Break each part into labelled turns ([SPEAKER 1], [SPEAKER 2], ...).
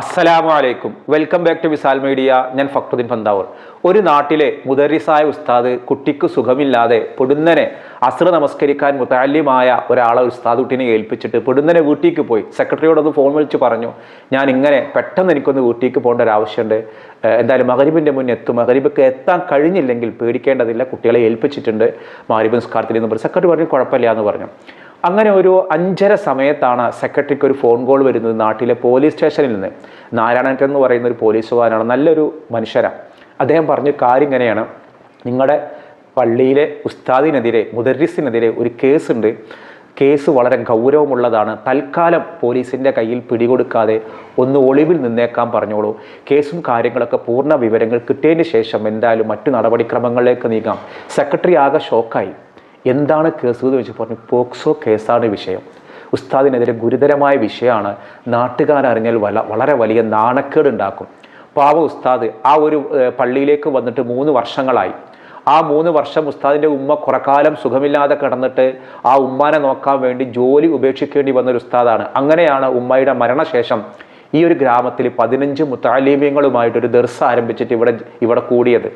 [SPEAKER 1] അസ്സലാമു അലൈക്കും. Welcome back to Visal media. ഞാൻ ഫക്രുദ്ദീൻ പന്താവൂർ. ഒരു നാട്ടിലെ മുദരിസായ ഉസ്താദ് കുട്ടിക്ക് സുഖമില്ലാതെ പൊടുന്നനെ അസ്ര നമസ്കരിക്കാൻ മുതാല്യമായ ഒരാളെ ഉസ്താദ് കുട്ടീനെ ഏൽപ്പിച്ചിട്ട് പൊടുന്നനെ വീട്ടിലേക്ക് പോയി. സെക്രട്ടറിയോടൊന്ന് ഫോൺ വിളിച്ച് പറഞ്ഞു ഞാൻ ഇങ്ങനെ പെട്ടെന്ന് എനിക്കൊന്ന് വീട്ടിലേക്ക് പോകേണ്ട ഒരു ആവശ്യമുണ്ട്. എന്തായാലും മകരീബിന്റെ മുന്നേ എത്തും. മകരീബൊക്കെ എത്താൻ കഴിഞ്ഞില്ലെങ്കിൽ പേടിക്കേണ്ടതില്ല. കുട്ടികളെ ഏൽപ്പിച്ചിട്ടുണ്ട്. മകരീബ് നിസ്കാരത്തിൽ എന്ന് പറഞ്ഞു. സെക്രട്ടറി പറഞ്ഞു കുഴപ്പമില്ല എന്ന് പറഞ്ഞു. അങ്ങനെ ഒരു അഞ്ചര സമയത്താണ് സെക്രട്ടറിക്ക് ഒരു ഫോൺ കോൾ വരുന്നത് നാട്ടിലെ പോലീസ് സ്റ്റേഷനിൽ നിന്ന്. നാരായണൻ എന്ന് പറയുന്ന ഒരു പോലീസുകാരനാണ് നല്ലൊരു മനുഷ്യരാണ് അദ്ദേഹം പറഞ്ഞ കാര്യം ഇങ്ങനെയാണ്. നിങ്ങളുടെ പള്ളിയിലെ ഉസ്താദിനെതിരെ മുദരിസിനെതിരെ ഒരു കേസുണ്ട് കേസ് വളരെ ഗൗരവമുള്ളതാണ്. തൽക്കാലം പോലീസിന്റെ കയ്യിൽ പിടികൊടുക്കാതെ ഒന്ന് ഒളിവിൽ നിന്നേക്കാൻ പറഞ്ഞോളൂ. കേസും കാര്യങ്ങളൊക്കെ പൂർണ വിവരങ്ങൾ കിട്ടിയതിന് ശേഷം എന്തായാലും മറ്റു നടപടിക്രമങ്ങളിലേക്ക് നീങ്ങാം. സെക്രട്ടറി ആകെ ഷോക്കായി എന്താണ് കേസ് എന്ന് വെച്ച് പറഞ്ഞു പോക്സോ കേസാണ് വിഷയം. ഉസ്താദിനെതിരെ ഗുരുതരമായ വിഷയമാണ്. നാട്ടുകാരറിഞ്ഞാൽ വല വളരെ വലിയ നാണക്കേട് ഉണ്ടാക്കും. പാവ ഉസ്താദ് ആ ഒരു പള്ളിയിലേക്ക് വന്നിട്ട് മൂന്ന് വർഷങ്ങളായി. ആ മൂന്ന് വർഷം ഉസ്താദിന്റെ ഉമ്മ കുറക്കാലം സുഖമില്ലാതെ കിടന്നിട്ട് ആ ഉമ്മാനെ നോക്കാൻ വേണ്ടി ജോലി ഉപേക്ഷിക്കേണ്ടി വന്നൊരു ഉസ്താദാണ്. അങ്ങനെയാണ് ഉമ്മയുടെ മരണശേഷം ഈ ഒരു ഗ്രാമത്തിൽ പതിനഞ്ച് മുത്താലീമ്യങ്ങളുമായിട്ട് ഒരു ദർസ് ആരംഭിച്ചിട്ട് ഇവിടെ ഇവിടെ കൂടിയത്.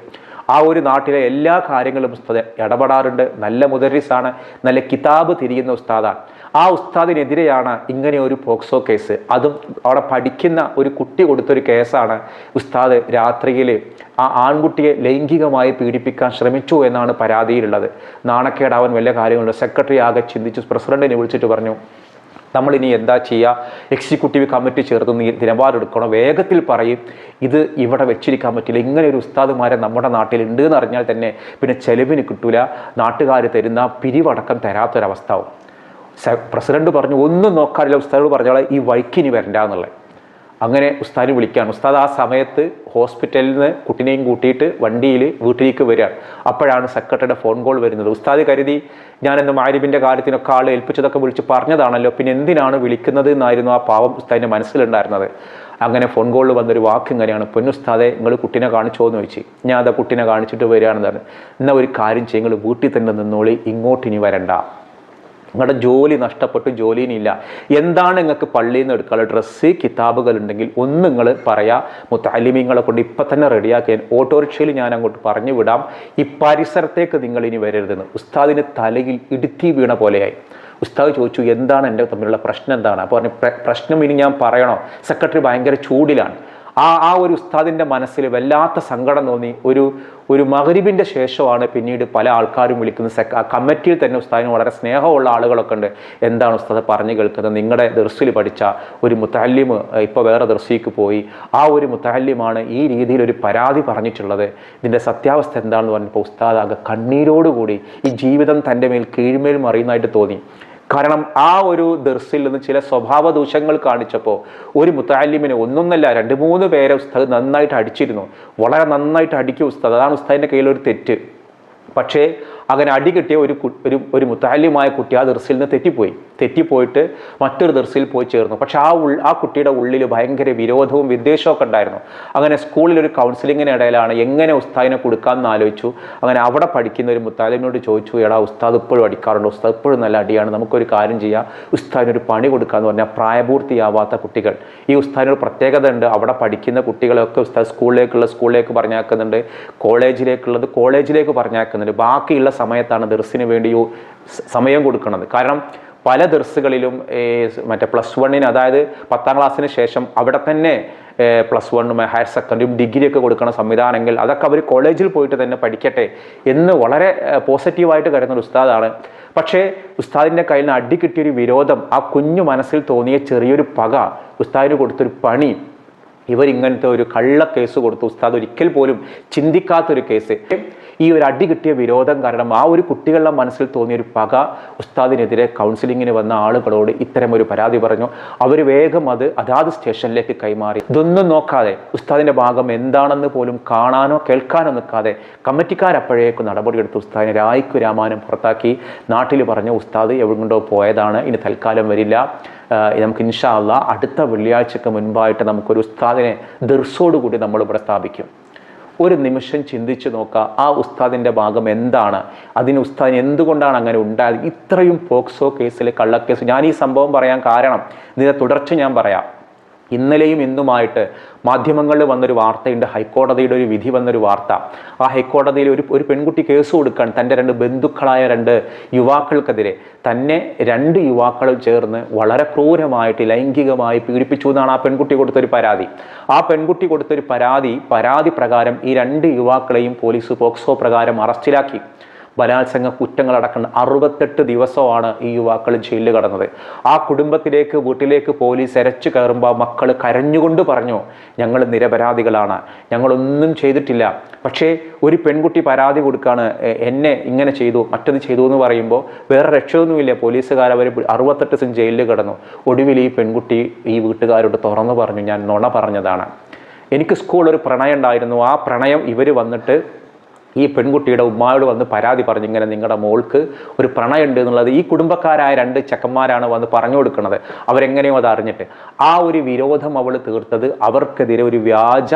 [SPEAKER 1] ആ ഒരു നാട്ടിലെ എല്ലാ കാര്യങ്ങളും ഉസ്താദ് ഇടപെടാറുണ്ട്. നല്ല മുദരിസാണ് നല്ല കിതാബ് തിരിയുന്ന ഉസ്താദാണ്. ആ ഉസ്താദിനെതിരെയാണ് ഇങ്ങനെ ഒരു പോക്സോ കേസ്. അതും അവിടെ പഠിക്കുന്ന ഒരു കുട്ടി കൊടുത്തൊരു കേസാണ് ഉസ്താദ് രാത്രിയിൽ ആ ആൺകുട്ടിയെ ലൈംഗികമായി പീഡിപ്പിക്കാൻ ശ്രമിച്ചു എന്നാണ് പരാതിയിലുള്ളത്. നാണക്കേടാവൻ വലിയ കാര്യങ്ങളുണ്ട്? സെക്രട്ടറി ആകെ ചിന്തിച്ചു പ്രസിഡന്റിനെ വിളിച്ചിട്ട് പറഞ്ഞു. നമ്മൾ ഇനി എന്താ ചെയ്യുക എക്സിക്യൂട്ടീവ് കമ്മിറ്റി ചേർത്ത് നിലപാടെടുക്കണം വേഗത്തിൽ പറയും ഇത് ഇവിടെ വെച്ചിരിക്കാൻ പറ്റില്ല. ഇങ്ങനെ ഒരു ഉസ്താദുമാരെ നമ്മുടെ നാട്ടിലുണ്ട് എന്ന് അറിഞ്ഞാൽ തന്നെ പിന്നെ ചെലവിന് കിട്ടൂല. നാട്ടുകാർ തരുന്ന പിരിവടക്കം തരാത്തൊരവസ്ഥാവും സ- പ്രസിഡന്റ് പറഞ്ഞു ഒന്നും നോക്കാറില്ല. ഉസ്താദോട് പറഞ്ഞോളെ ഈ വൈക്കിനി വരണ്ട എന്നുള്ളത്. അങ്ങനെ ഉസ്താദിനെ വിളിക്കുകയാണ്. ഉസ്താദ് ആ സമയത്ത് ഹോസ്പിറ്റലിൽ നിന്ന് കുട്ടിനെയും കൂട്ടിയിട്ട് വണ്ടിയിൽ വീട്ടിലേക്ക് വരികയാണ്. അപ്പോഴാണ് സെക്രട്ടറിയുടെ ഫോൺ കോൾ വരുന്നത്. ഉസ്താദ് കരുതി ഞാനെന്ന് മാരിബിന്റെ കാര്യത്തിനൊക്കെ ആൾ ഏൽപ്പിച്ചതൊക്കെ വിളിച്ച് പറഞ്ഞതാണല്ലോ. പിന്നെ എന്തിനാണ് വിളിക്കുന്നത് എന്നായിരുന്നു ആ പാവം ഉസ്താദിന്റെ മനസ്സിലുണ്ടായിരുന്നത്. അങ്ങനെ ഫോൺ കോളിൽ വന്നൊരു വാക്ക് ഇങ്ങനെയാണ്. പൊന്നുസ്താദെ നിങ്ങൾ കുട്ടീനെ കാണിച്ചോ എന്ന് ചോദിച്ചു. ഞാൻ അതാ കുട്ടീനെ കാണിച്ചിട്ട് വരികയാണെന്ന് പറഞ്ഞു. എന്നാൽ ഒരു കാര്യം ചെയ്യും നിങ്ങൾ വീട്ടിൽ തന്നെ നിന്നോളി. ഇങ്ങോട്ടിനി വരണ്ട. നിങ്ങളുടെ ജോലി നഷ്ടപ്പെട്ടു ജോലിയിനില്ല എന്താണ് നിങ്ങൾക്ക് പള്ളിയിൽ നിന്ന് എടുക്കാനുള്ള ഡ്രസ്സ് കിതാബുകൾ ഉണ്ടെങ്കിൽ ഒന്ന് നിങ്ങൾ പറയാ മുത്തലിമീങ്ങളെ കൊണ്ട് ഇപ്പം തന്നെ റെഡിയാക്കിയാൽ ഓട്ടോറിക്ഷയിൽ ഞാൻ അങ്ങോട്ട് പറഞ്ഞു വിടാം. ഈ പരിസരത്തേക്ക് നിങ്ങൾ ഇനി വരരുതെന്ന്. ഉസ്താദിന് തലയിൽ ഇടുത്തി വീണ പോലെയായി. ഉസ്താദ് ചോദിച്ചു എന്താണ് എന്റെ തമ്മിലുള്ള പ്രശ്നം എന്താണ്? അപ്പോൾ പറഞ്ഞു പ്രശ്നം ഇനി ഞാൻ പറയണോ? സെക്രട്ടറി ഭയങ്കര ചൂടിലാണ്. ആ ആ ഒരു ഉസ്താദിന്റെ മനസ്സിൽ വല്ലാത്ത സങ്കടം തോന്നി. ഒരു ഒരു മകരിബിന്റെ ശേഷമാണ് പിന്നീട് പല ആൾക്കാരും വിളിക്കുന്ന സെക്ക കമ്മിറ്റിയിൽ തന്നെ ഉസ്താദിന് വളരെ സ്നേഹമുള്ള ആളുകളൊക്കെ ഉണ്ട്. എന്താണ് ഉസ്താദ് പറഞ്ഞു കേൾക്കുന്നത്? നിങ്ങളുടെ ദർസിൽ പഠിച്ച ഒരു മുത്തഹല്ലിം ഇപ്പോൾ വേറെ ദർസിക്ക് പോയി. ആ ഒരു മുത്തല്ലിമാണ് ഈ രീതിയിൽ ഒരു പരാതി പറഞ്ഞിട്ടുള്ളത്. ഇതിന്റെ സത്യാവസ്ഥ എന്താണെന്ന് പറഞ്ഞപ്പോൾ ഉസ്താദ് ആകെ കണ്ണീരോടുകൂടി ഈ ജീവിതം തന്റെ മേൽ കീഴ്മേൽ മറിയുന്നതായിട്ട് തോന്നി. കാരണം ആ ഒരു ദർസിൽ നിന്ന് ചില സ്വഭാവ ദൂഷ്യങ്ങൾ കാണിച്ചപ്പോൾ ഒരു മുത്താലിമിനെ ഒന്നൊന്നല്ല രണ്ട് മൂന്ന് പേരെ ഉസ്താദ് നന്നായിട്ട് അടിച്ചിരുന്നു. വളരെ നന്നായിട്ട് അടിക്കും ഉസ്താദ്. അതാണ് ഉസ്താദിന്റെ കയ്യിലൊരു തെറ്റ്. പക്ഷേ അങ്ങനെ അടി കിട്ടിയ ഒരു ഒരു ഒരു മുത്താലിയുമായ കുട്ടി ആ ദർസിൽ നിന്ന് തെറ്റിപ്പോയി. തെറ്റിപ്പോയിട്ട് മറ്റൊരു ദർസിൽ പോയി ചേർന്നു. പക്ഷെ ആ ഉൾ ആ കുട്ടിയുടെ ഉള്ളിൽ ഭയങ്കര വിരോധവും വിദ്വേഷവും ഉണ്ടായിരുന്നു. അങ്ങനെ സ്കൂളിൽ ഒരു കൗൺസിലിങ്ങിന് ഇടയിലാണ് എങ്ങനെ ഉസ്താദിനെ കൊടുക്കാമെന്ന് ആലോചിച്ചു. അങ്ങനെ അവിടെ പഠിക്കുന്ന ഒരു മുത്താലിമിനോട് ചോദിച്ചു എടാ ഉസ്താദ് ഇപ്പോഴും അടിക്കാറുണ്ട്? ഉസ്താദ് ഇപ്പോഴും നല്ല അടിയാണ്. നമുക്കൊരു കാര്യം ചെയ്യാം. ഉസ്താദിനൊരു പണി കൊടുക്കാന്ന് പറഞ്ഞാൽ പ്രായപൂർത്തിയാവാത്ത കുട്ടികൾ. ഈ ഉസ്താദിനൊരു പ്രത്യേകത ഉണ്ട്. അവിടെ പഠിക്കുന്ന കുട്ടികളെയൊക്കെ ഉസ്താദ് സ്കൂളിലേക്കുള്ള സ്കൂളിലേക്ക് പറഞ്ഞാക്കുന്നുണ്ട് കോളേജിലേക്കുള്ളത് കോളേജിലേക്ക് പറഞ്ഞാക്കുന്നുണ്ട് ബാക്കിയുള്ള സമയത്താണ് ദർസിന് വേണ്ടിയോ സമയം കൊടുക്കുന്നത്. കാരണം പല ദർസുകളിലും മറ്റേ പ്ലസ് വണ്ണിന് അതായത് പത്താം ക്ലാസ്സിന് ശേഷം അവിടെ തന്നെ പ്ലസ് വണ്ണും ഹയർ സെക്കൻഡറിയും ഡിഗ്രിയൊക്കെ കൊടുക്കുന്ന സംവിധാനമെങ്കിൽ അതൊക്കെ അവർ കോളേജിൽ പോയിട്ട് തന്നെ പഠിക്കട്ടെ എന്ന് വളരെ പോസിറ്റീവായിട്ട് കരുതുന്ന ഒരു ഉസ്താദാണ്. പക്ഷേ ഉസ്താദിന്റെ കയ്യിൽ നിന്ന് അടി കിട്ടിയൊരു വിരോധം ആ കുഞ്ഞു മനസ്സിൽ തോന്നിയ ചെറിയൊരു പക ഉസ്താദിന് കൊടുത്തൊരു പണി ഇവർ ഇങ്ങനത്തെ ഒരു കള്ള കേസ് കൊടുത്തു ഉസ്താദ് ഒരിക്കൽ പോലും ചിന്തിക്കാത്തൊരു കേസ്. ഈ ഒരു അടി കിട്ടിയ വിരോധം കാരണം ആ ഒരു കുട്ടികളുടെ മനസ്സിൽ തോന്നിയ ഒരു പക ഉസ്താദിനെതിരെ കൗൺസിലിങ്ങിന് വന്ന ആളുകളോട് ഇത്തരം ഒരു പരാതി പറഞ്ഞു. അവർ വേഗം അത് അതാത് സ്റ്റേഷനിലേക്ക് കൈമാറി. ഇതൊന്നും നോക്കാതെ ഉസ്താദിന്റെ ഭാഗം എന്താണെന്ന് പോലും കാണാനോ കേൾക്കാനോ നിൽക്കാതെ കമ്മിറ്റിക്കാരപ്പോഴേക്കും നടപടിയെടുത്ത് ഉസ്താദിനെ രായ്ക്കു രാമാനം പുറത്താക്കി. നാട്ടിൽ പറഞ്ഞു ഉസ്താദ് എവിടെണ്ടോ പോയതാണ്. ഇനി തൽക്കാലം വരില്ല. നമുക്ക് ഇൻഷാ അള്ളാ അടുത്ത വെള്ളിയാഴ്ചക്ക് മുൻപായിട്ട് നമുക്കൊരു ഉസ്താദിനെ ദർസോടുകൂടി നമ്മൾ സ്ഥാപിക്കും. ഒരു നിമിഷം ചിന്തിച്ചു നോക്കുക ആ ഉസ്താദിന്റെ ഭാഗം എന്താണ്? അതിന് ഉസ്താദിന് എന്തുകൊണ്ടാണ് അങ്ങനെ ഉണ്ടായത്? ഇത്രയും പോക്സോ കേസിൽ കള്ളക്കേസ്. ഞാൻ ഈ സംഭവം പറയാൻ കാരണം ഇതിന്റെ തുടർച്ച ഞാൻ പറയാം. ഇന്നലെയും ഇന്നുമായിട്ട് മാധ്യമങ്ങളിൽ വന്നൊരു വാർത്തയുണ്ട്. ഹൈക്കോടതിയുടെ ഒരു വിധി വന്നൊരു വാർത്ത. ആ ഹൈക്കോടതിയിൽ ഒരു ഒരു പെൺകുട്ടി കേസ് കൊടുക്കാൻ തന്റെ രണ്ട് ബന്ധുക്കളായ രണ്ട് യുവാക്കൾക്കെതിരെ തന്നെ രണ്ട് യുവാക്കളും ചേർന്ന് വളരെ ക്രൂരമായിട്ട് ലൈംഗികമായി പീഡിപ്പിച്ചു എന്നാണ് ആ പെൺകുട്ടി കൊടുത്തൊരു പരാതി. ആ പെൺകുട്ടി കൊടുത്തൊരു പരാതി പരാതി പ്രകാരം ഈ രണ്ട് യുവാക്കളെയും പോലീസ് പോക്സോ പ്രകാരം അറസ്റ്റിലാക്കി. ബലാത്സംഗ കുറ്റങ്ങളടക്കുന്ന അറുപത്തെട്ട് ദിവസമാണ് ഈ യുവാക്കൾ ജയിലിൽ കടന്നത്. ആ കുടുംബത്തിലേക്ക് വീട്ടിലേക്ക് പോലീസ് എരച്ചു കയറുമ്പോൾ മക്കൾ കരഞ്ഞുകൊണ്ട് പറഞ്ഞു ഞങ്ങൾ നിരപരാധികളാണ്. ഞങ്ങളൊന്നും ചെയ്തിട്ടില്ല. പക്ഷേ ഒരു പെൺകുട്ടി പരാതി കൊടുക്കാണ്. എന്നെ ഇങ്ങനെ ചെയ്തു മറ്റത് ചെയ്തു എന്ന് പറയുമ്പോൾ വേറെ രക്ഷയൊന്നുമില്ല. പോലീസുകാർ അവർ അറുപത്തെട്ട് ദിവസം ജയിലിൽ കിടന്നു. ഒടുവിൽ ഈ പെൺകുട്ടി ഈ വീട്ടുകാരോട് തുറന്നു പറഞ്ഞു ഞാൻ നുണ പറഞ്ഞതാണ്. എനിക്ക് സ്കൂളിൽ ഒരു പ്രണയം ഉണ്ടായിരുന്നു. ആ പ്രണയം ഇവർ വന്നിട്ട് ഈ പെൺകുട്ടിയുടെ ഉമ്മായോട് വന്ന് പരാതി പറഞ്ഞു ഇങ്ങനെ നിങ്ങളുടെ മോൾക്ക് ഒരു പ്രണയമുണ്ട് എന്നുള്ളത് ഈ കുടുംബക്കാരായ രണ്ട് ചെക്കന്മാരാണ് വന്ന് പറഞ്ഞു കൊടുക്കുന്നത് അവരെങ്ങനെയോ അത് അറിഞ്ഞിട്ട്. ആ ഒരു വിരോധം അവൾ തീർത്തത് അവർക്കെതിരെ ഒരു വ്യാജ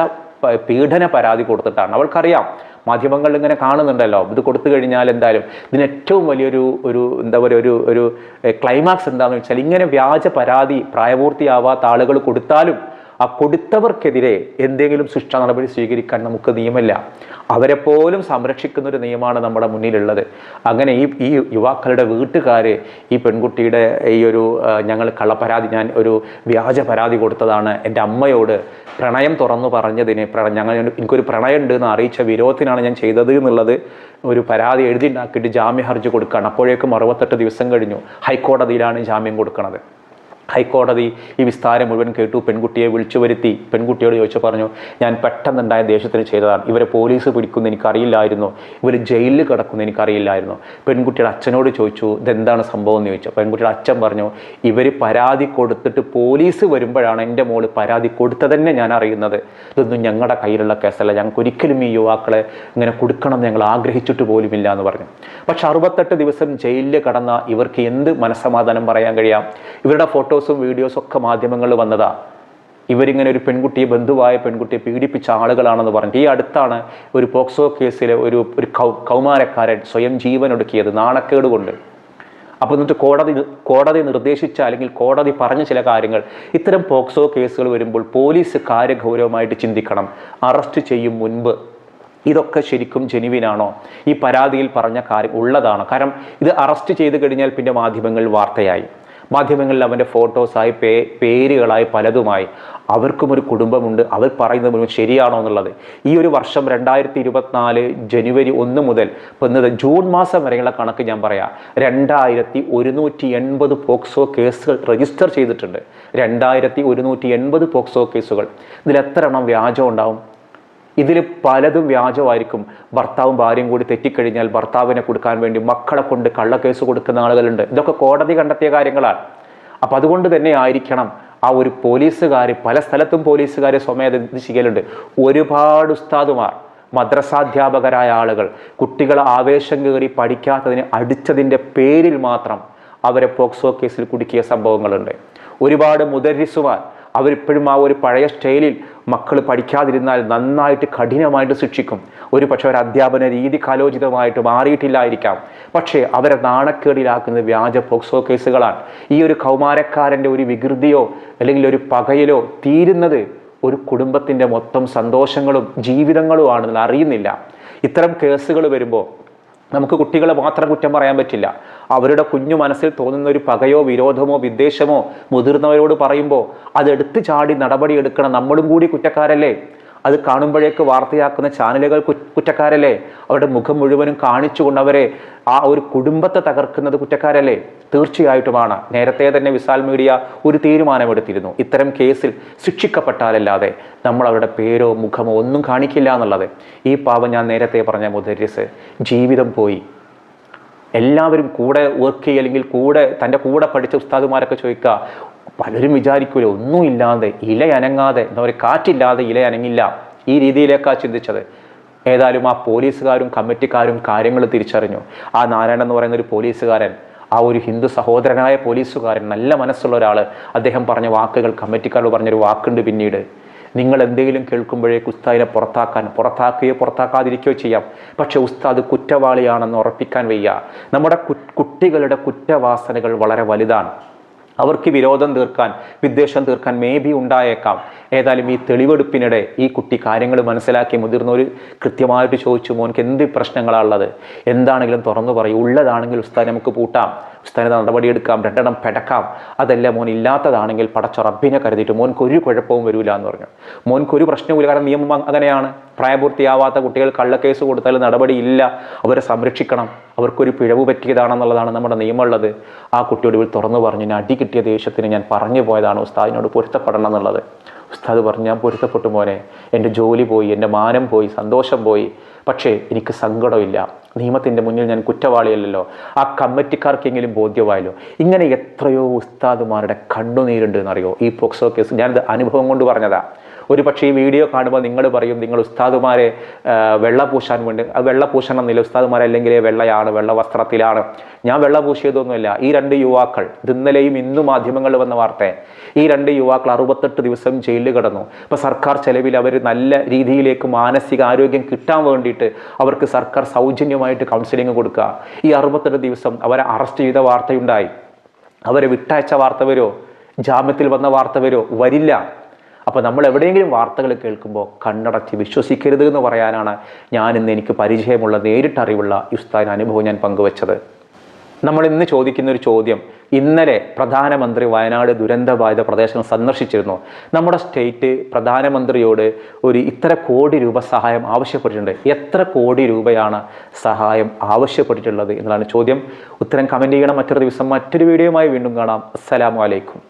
[SPEAKER 1] പീഡന പരാതി കൊടുത്തിട്ടാണ്. അവൾക്കറിയാം മാധ്യമങ്ങളിൽ ഇങ്ങനെ കാണുന്നുണ്ടല്ലോ. ഇത് കൊടുത്തു കഴിഞ്ഞാൽ എന്തായാലും ഇതിന് ഏറ്റവും വലിയൊരു ഒരു എന്താ പറയുക ഒരു ഒരു ക്ലൈമാക്സ് എന്താണെന്ന് വെച്ചാൽ ഇങ്ങനെ വ്യാജ പരാതി പ്രായപൂർത്തിയാവാത്ത ആളുകൾ കൊടുത്താലും ആ കൊടുത്തവർക്കെതിരെ എന്തെങ്കിലും ശിക്ഷ നടപടി സ്വീകരിക്കാൻ നമുക്ക് നിയമമില്ല. അവരെ പോലും സംരക്ഷിക്കുന്ന ഒരു നിയമമാണ് നമ്മുടെ മുന്നിലുള്ളത്. അങ്ങനെ ഈ ഈ യുവാക്കളുടെ വീട്ടുകാർ ഈ പെൺകുട്ടിയുടെ ഈ ഒരു ഞങ്ങൾ കള്ളപ്പരാതി ഞാൻ ഒരു വ്യാജ പരാതി കൊടുത്തതാണ്. എന്റെ അമ്മയോട് പ്രണയം തുറന്നു പറഞ്ഞതിന് ഞങ്ങൾ എനിക്കൊരു പ്രണയം ഉണ്ട് എന്ന് അറിയിച്ച വിരോധത്തിനാണ് ഞാൻ ചെയ്തത് എന്നുള്ളത് ഒരു പരാതി എഴുതി ഉണ്ടാക്കിയിട്ട് ജാമ്യ ഹർജി കൊടുക്കുകയാണ്. അപ്പോഴേക്കും അറുപത്തെട്ട് ദിവസം കഴിഞ്ഞു. ഹൈക്കോടതിയിലാണ് ജാമ്യം കൊടുക്കുന്നത് ഹൈക്കോടതി ഈ വിസ്താരം മുഴുവൻ കേട്ടു. പെൺകുട്ടിയെ വിളിച്ചു വരുത്തി. പെൺകുട്ടിയോട് ചോദിച്ചു പറഞ്ഞു ഞാൻ പെട്ടെന്നുണ്ടായ ദേഷ്യത്തിന് ചെയ്തതാണ്. ഇവരെ പോലീസ് പിടിക്കുന്ന എനിക്കറിയില്ലായിരുന്നു. ഇവർ ജയിലിൽ കിടക്കുന്ന എനിക്കറിയില്ലായിരുന്നു. പെൺകുട്ടിയുടെ അച്ഛനോട് ചോദിച്ചു ഇതെന്താണ് സംഭവം? എന്ന് ചോദിച്ചു. പെൺകുട്ടിയുടെ അച്ഛൻ പറഞ്ഞു ഇവർ പരാതി കൊടുത്തിട്ട് പോലീസ് വരുമ്പോഴാണ് എന്റെ മോൾ പരാതി കൊടുത്തതന്നെ ഞാൻ അറിയുന്നത്. ഇതൊന്നും ഞങ്ങളുടെ കയ്യിലുള്ള കേസല്ല. ഞങ്ങൾക്ക് ഒരിക്കലും ഈ യുവാക്കളെ ഇങ്ങനെ കൊടുക്കണം ഞങ്ങൾ ആഗ്രഹിച്ചിട്ട് പോലുമില്ല എന്ന് പറഞ്ഞു. പക്ഷെ അറുപത്തെട്ട് ദിവസം ജയിലിൽ കടന്ന ഇവർക്ക് എന്ത് മനസ്സമാധാനം പറയാൻ കഴിയാം? ഇവരുടെ ഫോട്ടോസും വീഡിയോസും ഒക്കെ മാധ്യമങ്ങളിൽ വന്നതാ. ഇവരിങ്ങനെ ഒരു പെൺകുട്ടിയെ ബന്ധുവായ പെൺകുട്ടിയെ പീഡിപ്പിച്ച ആളുകളാണെന്ന് പറഞ്ഞിട്ട് ഈ അടുത്താണ് ഒരു പോക്സോ കേസിലെ ഒരു ഒരു കൗമാരക്കാരൻ സ്വയം ജീവൻ ഒടുക്കിയത് നാണക്കേട് കൊണ്ട്. അപ്പോൾ എന്നിട്ട് കോടതി കോടതി നിർദ്ദേശിച്ച അല്ലെങ്കിൽ കോടതി പറഞ്ഞ ചില കാര്യങ്ങൾ. ഇത്തരം പോക്സോ കേസുകൾ വരുമ്പോൾ പോലീസ് കാര്യഗൗരവമായിട്ട് ചിന്തിക്കണം. അറസ്റ്റ് ചെയ്യും മുൻപ്. ഇതൊക്കെ ശരിക്കും ജെനുവിനാണോ? ഈ പരാതിയിൽ പറഞ്ഞ കാര്യം ഉള്ളതാണോ? കാരണം ഇത് അറസ്റ്റ് ചെയ്ത് കഴിഞ്ഞാൽ പിന്നെ മാധ്യമങ്ങൾ വാർത്തയായി. മാധ്യമങ്ങളിൽ അവന്റെ ഫോട്ടോസായി പേ പേരുകളായി പലതുമായി. അവർക്കും ഒരു കുടുംബമുണ്ട്. അവർ പറയുന്നത് മുഴുവൻ ശരിയാണോ എന്നുള്ളത്. ഈ ഒരു വർഷം രണ്ടായിരത്തി ഇരുപത്തിനാല് ജനുവരി ഒന്ന് മുതൽ ഇന്നത് ജൂൺ മാസം വരെയുള്ള കണക്ക് ഞാൻ പറയാം. രണ്ടായിരത്തി ഒരുന്നൂറ്റി എൺപത് പോക്സോ കേസുകൾ രജിസ്റ്റർ ചെയ്തിട്ടുണ്ട്. രണ്ടായിരത്തി ഒരുന്നൂറ്റി എൺപത് പോക്സോ കേസുകൾ. ഇതിൽ എത്ര എണ്ണം വ്യാജം ഉണ്ടാവും? ഇതിൽ പലതും വ്യാജമായിരിക്കും. ഭർത്താവും ഭാര്യയും കൂടി തെറ്റിക്കഴിഞ്ഞാൽ ഭർത്താവിനെ കൊടുക്കാൻ വേണ്ടി മക്കളെ കൊണ്ട് കള്ളക്കേസ് കൊടുക്കുന്ന ആളുകളുണ്ട്. ഇതൊക്കെ കോടതി കണ്ടെത്തിയ കാര്യങ്ങളാണ്. അപ്പം അതുകൊണ്ട് തന്നെ ആയിരിക്കണം ആ ഒരു പോലീസുകാർ പല സ്ഥലത്തും പോലീസുകാരെ സ്വമേധ ശീലുണ്ട് ഒരുപാട് ഉസ്താദുമാർ മദ്രസാധ്യാപകരായ ആളുകൾ കുട്ടികളെ ആവേശം കയറി പഠിക്കാത്തതിന് അടിച്ചതിന്റെ പേരിൽ മാത്രം അവരെ പോക്സോ കേസിൽ കുടുക്കിയ സംഭവങ്ങളുണ്ട്. ഒരുപാട് മുദരിസുമാർ അവരിപ്പോഴും ആ ഒരു പഴയ സ്റ്റൈലിൽ മക്കൾ പഠിക്കാതിരുന്നാൽ നന്നായിട്ട് കഠിനമായിട്ട് ശിക്ഷിക്കും. ഒരു പക്ഷേ ഒരു അധ്യാപന രീതി കാലോചിതമായിട്ട് മാറിയിട്ടില്ലായിരിക്കാം. പക്ഷേ അവരെ നാണക്കേടിലാക്കുന്നത് വ്യാജ പോക്സോ കേസുകളാണ്. ഈ ഒരു കൗമാരക്കാരന്റെ ഒരു വികൃതിയോ അല്ലെങ്കിൽ ഒരു പകയിലോ തീരുന്നത് ഒരു കുടുംബത്തിന്റെ മൊത്തം സന്തോഷങ്ങളും ജീവിതങ്ങളുമാണെന്ന് അറിയുന്നില്ല. ഇത്തരം കേസുകൾ വരുമ്പോൾ നമുക്ക് കുട്ടികളെ മാത്രം കുറ്റം പറയാൻ പറ്റില്ല. അവരുടെ കുഞ്ഞു മനസ്സിൽ തോന്നുന്ന ഒരു പകയോ വിരോധമോ വിദ്വേഷമോ മുതിർന്നവരോട് പറയുമ്പോൾ അതെടുത്ത് ചാടി നടപടിയെടുക്കണം നമ്മളും കൂടി കുറ്റക്കാരല്ലേ? അത് കാണുമ്പോഴേക്ക് വാർത്തയാക്കുന്ന ചാനലുകൾ കുറ്റക്കാരല്ലേ? അവരുടെ മുഖം മുഴുവനും കാണിച്ചുകൊണ്ട് അവരെ ആ ഒരു കുടുംബത്തെ തകർക്കുന്നത് കുറ്റക്കാരല്ലേ? തീർച്ചയായിട്ടുമാണ്. നേരത്തെ തന്നെ വിശാൽ മീഡിയ ഒരു തീരുമാനമെടുത്തിരുന്നു. ഇത്തരം കേസിൽ ശിക്ഷിക്കപ്പെട്ടാലല്ലാതെ നമ്മൾ അവരുടെ പേരോ മുഖമോ ഒന്നും കാണിക്കില്ല എന്നുള്ളത്. ഈ പാവം ഞാൻ നേരത്തെ പറഞ്ഞ മുദരിസ് ജീവിതം പോയി. എല്ലാവരും കൂടെ വർക്ക് ചെയ്യുക അല്ലെങ്കിൽ കൂടെ തന്റെ കൂടെ പഠിച്ച ഉസ്താദുമാരൊക്കെ ചോദിക്കുക പലരും വിചാരിക്കൂല ഒന്നുമില്ലാതെ ഇല അനങ്ങാതെ എന്താ പറയുക കാറ്റില്ലാതെ ഇല അനങ്ങില്ല. ഈ രീതിയിലേക്കാ ചിന്തിച്ചത്. ഏതായാലും ആ പോലീസുകാരും കമ്മിറ്റിക്കാരും കാര്യങ്ങൾ തിരിച്ചറിഞ്ഞു. ആ നാരായണൻ എന്ന് പറയുന്ന ഒരു പോലീസുകാരൻ ആ ഒരു ഹിന്ദു സഹോദരനായ പോലീസുകാരൻ നല്ല മനസ്സുള്ള ഒരാൾ അദ്ദേഹം പറഞ്ഞ വാക്കുകൾ കമ്മിറ്റിക്കാരോട് പറഞ്ഞൊരു വാക്കുണ്ട് പിന്നീട്. നിങ്ങൾ എന്തെങ്കിലും കേൾക്കുമ്പോഴേക്ക് ഉസ്താദിനെ പുറത്താക്കാൻ പുറത്താക്കുകയോ പുറത്താക്കാതിരിക്കുകയോ ചെയ്യാം. പക്ഷേ ഉസ്താദ് കുറ്റവാളിയാണെന്ന് ഉറപ്പിക്കാൻ വയ്യ. നമ്മുടെ കുട്ടികളുടെ കുറ്റവാസനകൾ വളരെ വലുതാണ്. അവർക്ക് വിരോധം തീർക്കാൻ വിദ്വേഷം തീർക്കാൻ മേ ബി ഉണ്ടായേക്കാം. ഏതായാലും ഈ തെളിവെടുപ്പിനിടെ ഈ കുട്ടി കാര്യങ്ങൾ മനസ്സിലാക്കി മുതിർന്നവർ കൃത്യമായിട്ട് ചോദിച്ചു മോനക്ക് എന്ത് പ്രശ്നങ്ങളാണുള്ളത് എന്താണെങ്കിലും തുറന്നു പറയും. ഉള്ളതാണെങ്കിൽ ഉസ്താദ് നമുക്ക് പൂട്ടാം. ഉസ്താദിനെ നടപടിയെടുക്കാം രണ്ടെണ്ണം പെടക്കാം. അതല്ല മോൻ ഇല്ലാത്തതാണെങ്കിൽ പടച്ച റബ്ബിനെ കരുതിയിട്ട് മോൻക്ക് ഒരു കുഴപ്പവും വരില്ല എന്ന് പറഞ്ഞു. മോൻക്ക് ഒരു പ്രശ്നവുമില്ല കാരണം നിയമം അങ്ങനെയാണ്. പ്രായപൂർത്തിയാവാത്ത കുട്ടികൾ കള്ളക്കേസ് കൊടുത്താൽ നടപടിയില്ല അവരെ സംരക്ഷിക്കണം. അവർക്കൊരു പിഴവ് പറ്റിയതാണെന്നുള്ളതാണ് നമ്മുടെ നിയമമുള്ളത്. ആ കുട്ടിയോട് ഇവർ തുറന്നു പറഞ്ഞു ഞാൻ അടി കിട്ടിയ ദേഷ്യത്തിന് ഞാൻ പറഞ്ഞു പോയതാണ്. ഉസ്താദിനോട് പൊരുത്തപ്പെടണം എന്നുള്ളത്. ഉസ്താദ് പറഞ്ഞു ഞാൻ പൊരുത്തപ്പെട്ടു മോനെ. എന്റെ ജോലി പോയി എന്റെ മാനം പോയി സന്തോഷം പോയി. പക്ഷേ എനിക്ക് സങ്കടമില്ല. നിയമത്തിന്റെ മുന്നിൽ ഞാൻ കുറ്റവാളിയല്ലല്ലോ. ആ കമ്മിറ്റിക്കാർക്കെങ്കിലും ബോധ്യമായല്ലോ. ഇങ്ങനെ എത്രയോ ഉസ്താദുമാരുടെ കണ്ണുനീരുണ്ട് എന്നറിയോ? ഈ പോക്സോ കേസ് ഞാനിത് അനുഭവം കൊണ്ട് പറഞ്ഞതാ. ഒരു പക്ഷേ ഈ വീഡിയോ കാണുമ്പോൾ നിങ്ങൾ പറയും നിങ്ങൾ ഉസ്താദുമാരെ വെള്ള പൂശാൻ വേണ്ടി അത് വെള്ള പൂശണം എന്നില്ല ഉസ്താദുമാരെ അല്ലെങ്കിൽ വെള്ളയാണ് വെള്ള വസ്ത്രത്തിലാണ്. ഞാൻ വെള്ള പൂശിയതൊന്നുമില്ല. ഈ രണ്ട് യുവാക്കൾ ഇന്നലെയും ഇന്നും മാധ്യമങ്ങളിൽ വന്ന വാർത്ത. ഈ രണ്ട് യുവാക്കൾ അറുപത്തെട്ട് ദിവസം ജയിലിൽ കിടന്നു. ഇപ്പോൾ സർക്കാർ ചെലവിൽ അവർ നല്ല രീതിയിലേക്ക് മാനസിക ആരോഗ്യം കിട്ടാൻ വേണ്ടിയിട്ട് അവർക്ക് സർക്കാർ സൗജന്യമായിട്ട് കൗൺസിലിംഗ് കൊടുക്കുക. ഈ അറുപത്തെട്ട് ദിവസം അവരെ അറസ്റ്റ് ചെയ്ത വാർത്തയുണ്ടായി. അവരെ വിട്ടയച്ച വാർത്ത വരുമോ? ജാമ്യത്തിൽ വന്ന വാർത്ത വരുമോ? വരില്ല. അപ്പോൾ നമ്മൾ എവിടെയെങ്കിലും വാർത്തകൾ കേൾക്കുമ്പോൾ കണ്ണടച്ച് വിശ്വസിക്കരുത് എന്ന് പറയാനാണ് ഞാൻ ഇന്ന് എനിക്ക് പരിചയമുള്ള നേരിട്ടറിവുള്ള യുസ്താൻ അനുഭവം ഞാൻ പങ്കുവച്ചത്. നമ്മൾ ഇന്ന് ചോദിക്കുന്ന ഒരു ചോദ്യം ഇന്നലെ പ്രധാനമന്ത്രി വയനാട് ദുരന്തബാധിത പ്രദേശങ്ങൾ സന്ദർശിച്ചിരുന്നു. നമ്മുടെ സ്റ്റേറ്റ് പ്രധാനമന്ത്രിയോട് ഒരു ഇത്ര കോടി രൂപ സഹായം ആവശ്യപ്പെട്ടിട്ടുണ്ട്. എത്ര കോടി രൂപയാണ് സഹായം ആവശ്യപ്പെട്ടിട്ടുള്ളത്? എന്നതാണ് ചോദ്യം. ഉത്തരം കമന്റ് ചെയ്യണം. മറ്റൊരു ദിവസം മറ്റൊരു വീഡിയോയുമായി വീണ്ടും കാണാം. അസ്സലാമു അലൈക്കും.